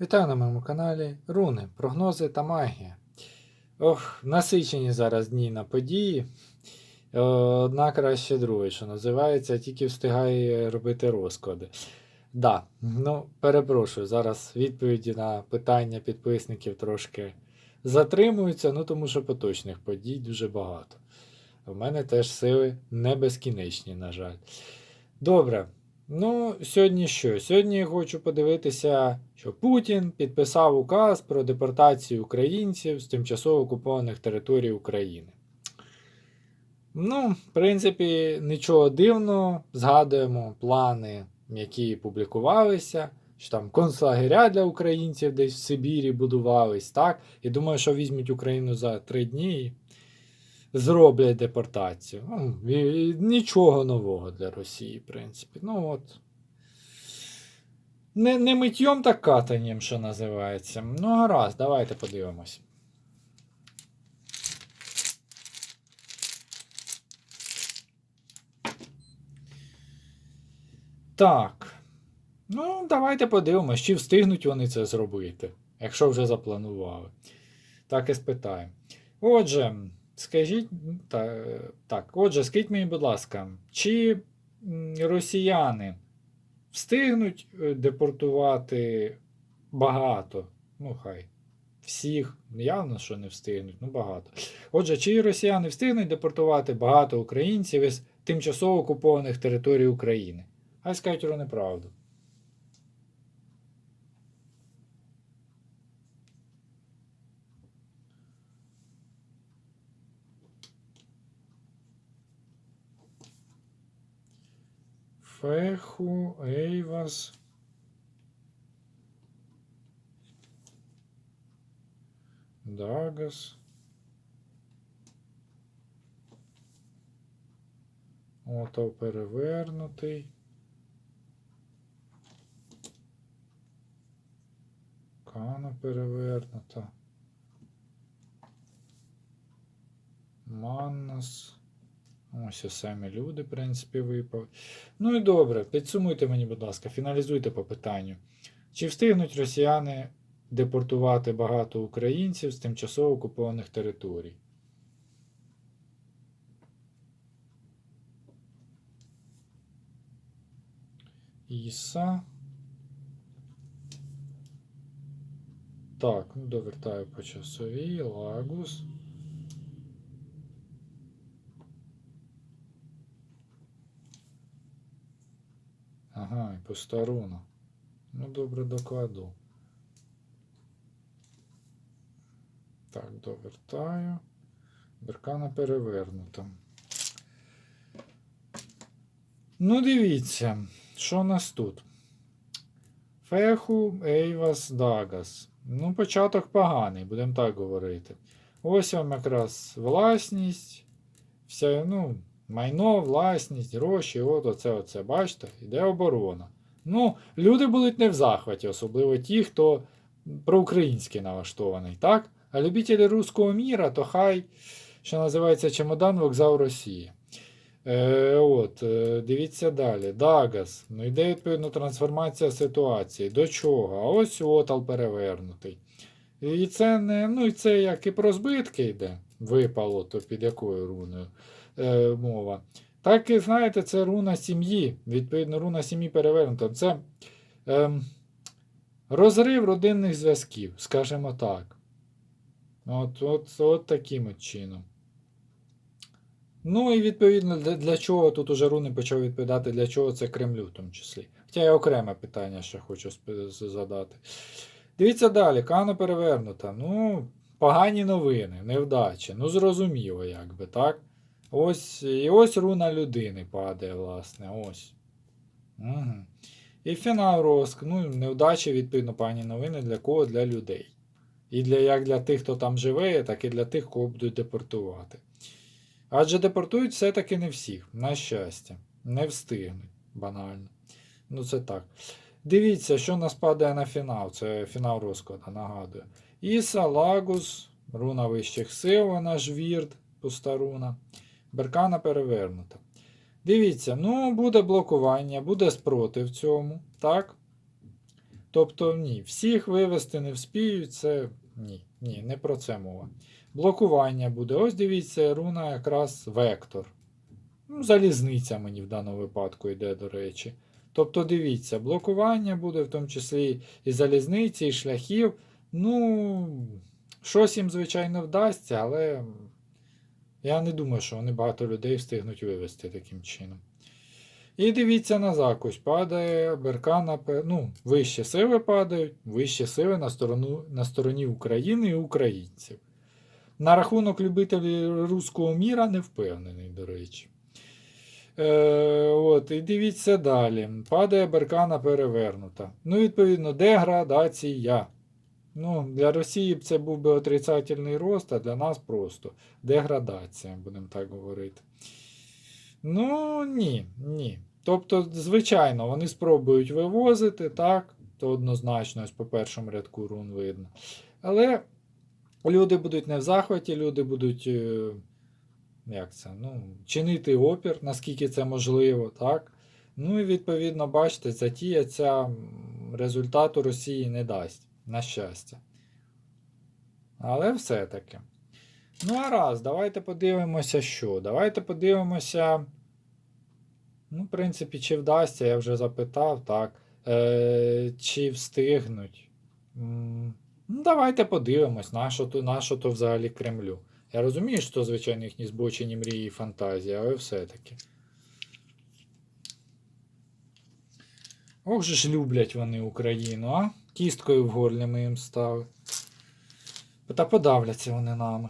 Вітаю на моєму каналі Руни, прогнози та магія. Ох, насичені зараз дні на події. Е, Одна краще другої, що називається, тільки встигає робити розклади. Да, ну, перепрошую, зараз відповіді на питання підписників трошки затримуються, ну тому що поточних подій дуже багато. У мене теж сили не безкінечні, на жаль. Добре. Ну, сьогодні що? Сьогодні хочу подивитися, що Путін підписав указ про депортацію українців з тимчасово окупованих територій України. Ну, в принципі, нічого дивного. Згадуємо плани, які публікувалися, що там концлагеря для українців десь в Сибірі будувались, так? І думаю, що візьмуть Україну за три дні і зроблять депортацію. Ну, нічого нового для Росії, в принципі. Ну от. Не, не миттєм, так катанням, що називається. Ну, гаразд, давайте подивимось. Так. Ну, давайте подивимось, чи встигнуть вони це зробити, якщо вже запланували. Так і спитаємо. Отже, скажіть. та- Так, отже, скажіть мені, будь ласка, чи росіяни встигнуть е, депортувати багато? Ну, хай. Всіх, явно, що не встигнуть, ну багато. Отже, чи росіяни встигнуть депортувати багато українців із тимчасово окупованих територій України? Хай скажуть про неправду. Феху, Ейвас. Дагас. Ото перевернутий. Кана перевернута. Маннас. Ось і самі люди, в принципі, випали. Ну і добре, підсумуйте мені, будь ласка, фіналізуйте по питанню. Чи встигнуть росіяни депортувати багато українців з тимчасово окупованих територій? Іса. Так, ну довертаю по часовій. Лагус. Ага, і пуста руна. Ну, добре докладу. Так, довертаю. Беркана перевернута. Ну, дивіться, що у нас тут? Феху, Ейвас, Дагас. Ну, початок поганий, будемо так говорити. Ось вам якраз власність. Вся, ну, майно, власність, гроші, от оце, оце, бачите, іде оборона. Ну, люди будуть не в захваті, особливо ті, хто проукраїнський налаштований, так? А любителі руського міра, то хай, що називається чемодан вокзал Росії. Е, от, е, дивіться далі. Дагас. Ну, йде відповідно трансформація ситуації. До чого? А ось отал перевернутий. І це не, ну і це як і про збитки йде. Випало, то під якою руною е, мова. Так і знаєте, це руна сім'ї. Відповідно, руна сім'ї перевернута. Це ем, розрив родинних зв'язків, скажімо так. От, от, от таким от чином. Ну і відповідно, для, для чого тут уже руни почав відповідати, для чого це Кремлю в тому числі. Хоча я окреме питання ще хочу задати. Дивіться далі, Кано перевернута. Ну, погані новини, невдачі. Ну, зрозуміло, якби, так? Ось, і ось руна людини падає, власне. Ось. Угу. І фінал розк. Ну, невдачі, відповідно, погані новини для кого? Для людей. І для, як для тих, хто там живе, так і для тих, кого будуть депортувати. Адже депортують все-таки не всіх, на щастя. Не встигнуть, банально. Ну, це так. Дивіться, що нас падає на фінал. Це фінал розкладу, нагадую. Іса, Лагус, руна вищих сил, вона ж вірт, пуста руна. Беркана перевернута. Дивіться, ну, буде блокування, буде спротив цьому, так? Тобто, ні, всіх вивести не вспіють, це ні, ні, не про це мова. Блокування буде. Ось дивіться, руна якраз вектор. Ну, залізниця мені в даному випадку йде, до речі. Тобто, дивіться, блокування буде, в тому числі і залізниці, і шляхів. Ну, щось їм, звичайно, вдасться, але я не думаю, що вони багато людей встигнуть вивести таким чином. І дивіться на закусь. Падає беркана, ну, вищі сили падають, вищі сили на, сторону, на стороні України і українців. На рахунок любителів руського міра не впевнений, до речі. Е, от, І дивіться далі. Падає беркана перевернута. Ну, відповідно, деградація. Ну, Для Росії це був би отрицательний рост, а для нас просто деградація, будемо так говорити. Ну, ні, ні. Тобто, звичайно, вони спробують вивозити, так, то однозначно, ось по першому рядку рун видно. Але люди будуть не в захваті, люди будуть. е, Як це? Ну, чинити опір, наскільки це можливо, так? Ну і відповідно, бачите, затія ця результату Росії не дасть, на щастя. Але все-таки. Ну, а раз, давайте подивимося, що. Давайте подивимося. Ну, в принципі, чи вдасться, я вже запитав, так. Е, чи встигнуть. Ну, давайте подивимось, на що то, на що то взагалі Кремлю. Я розумію, що, звичайно, їхні збочені мрії і фантазії, але все-таки. Ох же ж люблять вони Україну, а? Кісткою в горлі ми їм стали. Та подавляться вони нами.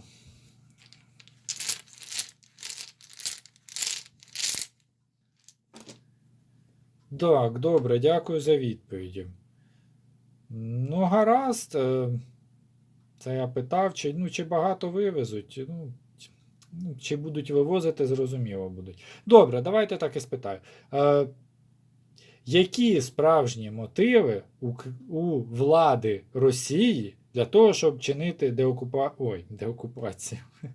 Так, добре, дякую за відповіді. Ну, гаразд. е, Це я питав, чи, ну, чи багато вивезуть. Ну, ну, чи будуть вивозити, зрозуміло будуть. Добре, давайте так і спитаю. Які справжні мотиви у, у влади Росії для того, щоб чинити деокупа... Ой, деокупацію?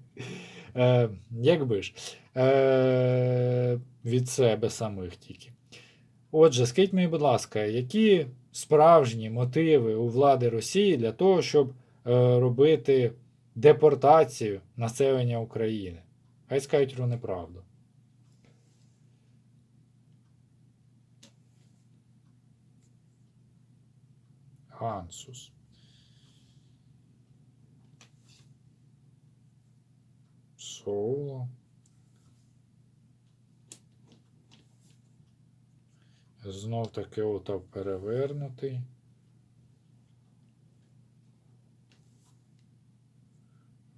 Е, якби ж, е, від себе самих тільки. Отже, скажіть мені, будь ласка, які справжні мотиви у влади Росії для того, щоб е, робити депортацію населення України? Хай скажуть про неправду. Гансус. Соло. Знов таки отав перевернутий.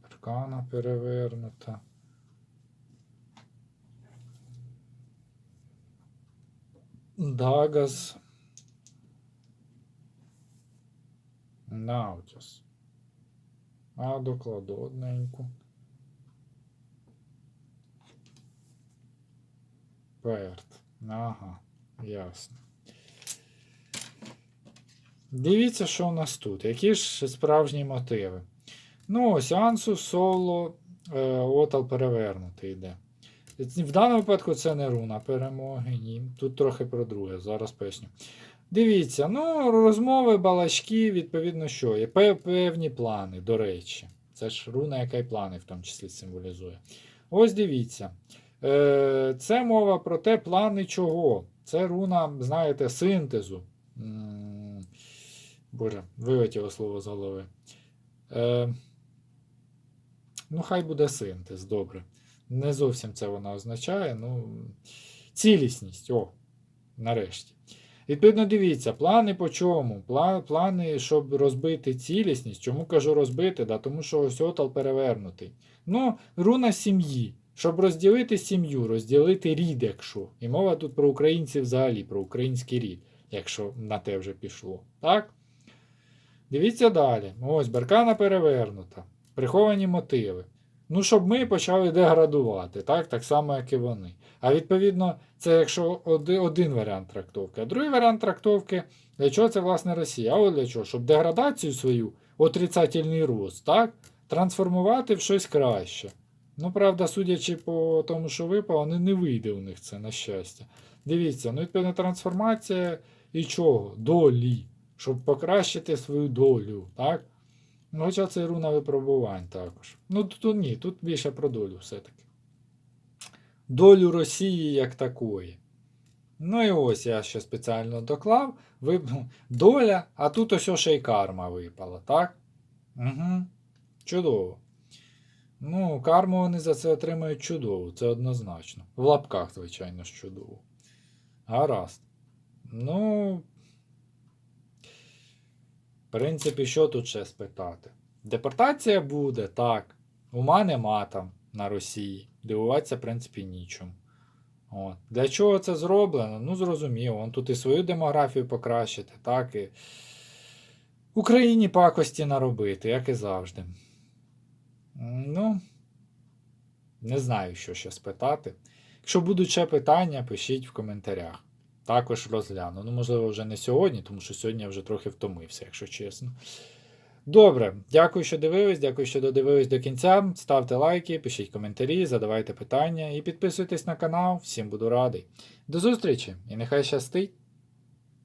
Аркана перевернута. Дагас. Наутіс. А докладу одненьку. Перт. Ага, ясно. Дивіться, що у нас тут. Які ж справжні мотиви. Ну, ось Ансу, соло, е, отал перевернутий йде. В даному випадку це не руна перемоги, ні. Тут трохи про друге, зараз поясню. Дивіться, ну, розмови, балачки, відповідно, що? Є певні плани, до речі. Це ж руна, яка й плани в тому числі символізує. Ось дивіться. Е, Це мова про те, плани чого. Це руна, знаєте, синтезу. Боже, вилетіло слово з голови. Е, Ну, хай буде синтез, добре. Не зовсім це вона означає. Ну, цілісність. О, нарешті. Відповідно, дивіться, плани по чому? Плани, щоб розбити цілісність. Чому кажу розбити? Да, тому що ось отал перевернутий. Ну, руна сім'ї. Щоб розділити сім'ю, розділити рід, якщо. І мова тут про українців взагалі, про український рід, якщо на те вже пішло. Так? Дивіться далі. Ось беркана перевернута. Приховані мотиви. Ну, щоб ми почали деградувати, так? так само, як і вони. А відповідно, це якщо один варіант трактовки. А другий варіант трактовки, для чого це власне Росія? А от для чого? Щоб деградацію свою, отрицательний рост, так? трансформувати в щось краще. Ну, правда, судячи по тому, що випало, не, не вийде у них це, на щастя. Дивіться, ну, відповідно, трансформація і чого? Долі. щоб покращити свою долю, так? Ну, Хоча це руна випробувань також. Ну, тут ні, тут більше про долю все-таки. Долю Росії як такої. Ну і ось я ще спеціально доклав. Ви... Доля, а тут ось ще й карма випала, так? Угу. Чудово. Ну, карму вони за це отримають чудово, це однозначно. В лапках, звичайно чудово. Гаразд. Ну. Принципі, що тут ще спитати? Депортація буде, так. Ума нема там на Росії. Дивуватися, в принципі, нічому. От. Для чого це зроблено? Ну, зрозуміло. Вон тут і свою демографію покращити, так і Україні пакості наробити, як і завжди. Ну, не знаю, що ще спитати. Якщо будуть ще питання, пишіть в коментарях. Також розгляну. Ну, можливо, вже не сьогодні, тому що сьогодні я вже трохи втомився, якщо чесно. Добре, дякую, що дивились, дякую, що додивились до кінця. Ставте лайки, пишіть коментарі, задавайте питання і підписуйтесь на канал. Всім буду радий. До зустрічі і нехай щастить!